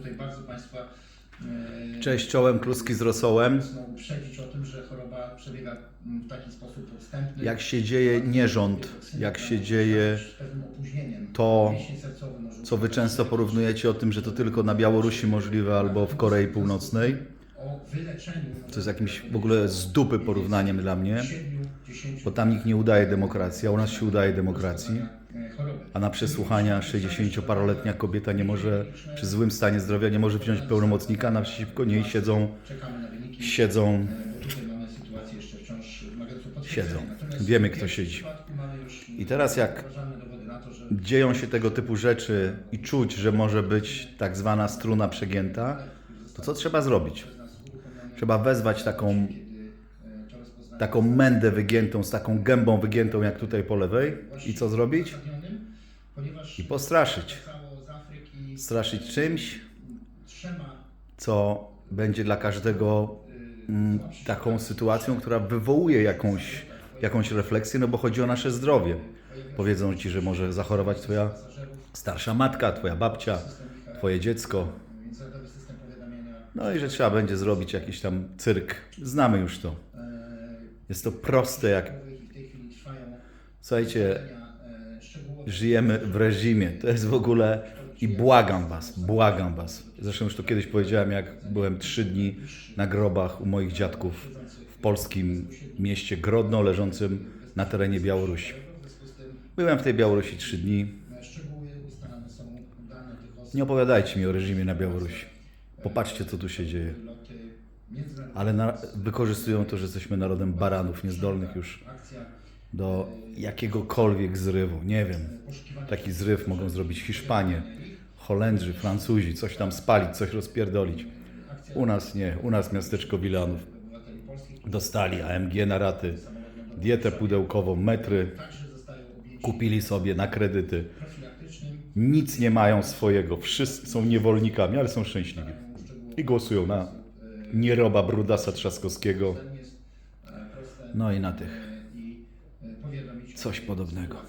tutaj bardzo Państwa e, Cześć, czołem, kluski z rosołem. uprzedzić o tym, że choroba przebiega mm, w taki sposób podstępny. Jak się dzieje nierząd, jak się dzieje to, co wy często porównujecie o tym, że to tylko na Białorusi możliwe albo w Korei Północnej. To jest jakimś w ogóle z dupy porównaniem dla mnie, 7-10 bo tam nikt nie udaje demokracji, a u nas się udaje demokracji. A na przesłuchania 60-paroletnia kobieta nie może, przy złym stanie zdrowia, nie może wziąć pełnomocnika, naprzeciwko niej siedzą, siedzą. Siedzą. Wiemy, kto siedzi. I teraz jak dzieją się tego typu rzeczy i czuć, że może być tak zwana struna przegięta, to co trzeba zrobić? Trzeba wezwać taką, taką mędę wygiętą, z taką gębą wygiętą jak tutaj po lewej i co zrobić? I postraszyć. Straszyć czymś, co będzie dla każdego mm, taką sytuacją, która wywołuje jakąś, jakąś refleksję, no bo chodzi o nasze zdrowie. Powiedzą ci, że może zachorować twoja starsza matka, twoja babcia, twoje dziecko. No i że trzeba będzie zrobić jakiś tam cyrk. Znamy już to. Jest to proste jak... Słuchajcie, e, żyjemy w reżimie. To jest w ogóle... I błagam was, błagam was. Zresztą już to kiedyś powiedziałem, jak byłem trzy dni na grobach u moich dziadków w polskim mieście Grodno, leżącym na terenie Białorusi. Byłem w tej Białorusi trzy dni. Nie opowiadajcie mi o reżimie na Białorusi. Popatrzcie, co tu się dzieje. Ale na, wykorzystują to, że jesteśmy narodem baranów, niezdolnych już do jakiegokolwiek zrywu. Nie wiem. Taki zryw mogą zrobić Hiszpanie, Holendrzy, Francuzi, coś tam spalić, coś rozpierdolić. U nas nie, u nas miasteczko Wilanów. Dostali AMG na raty, dietę pudełkową, metry, kupili sobie na kredyty. Nic nie mają swojego, wszyscy są niewolnikami, ale są szczęśliwi. I głosują na nieroba Brudasa Trzaskowskiego. No i na tych. Coś podobnego.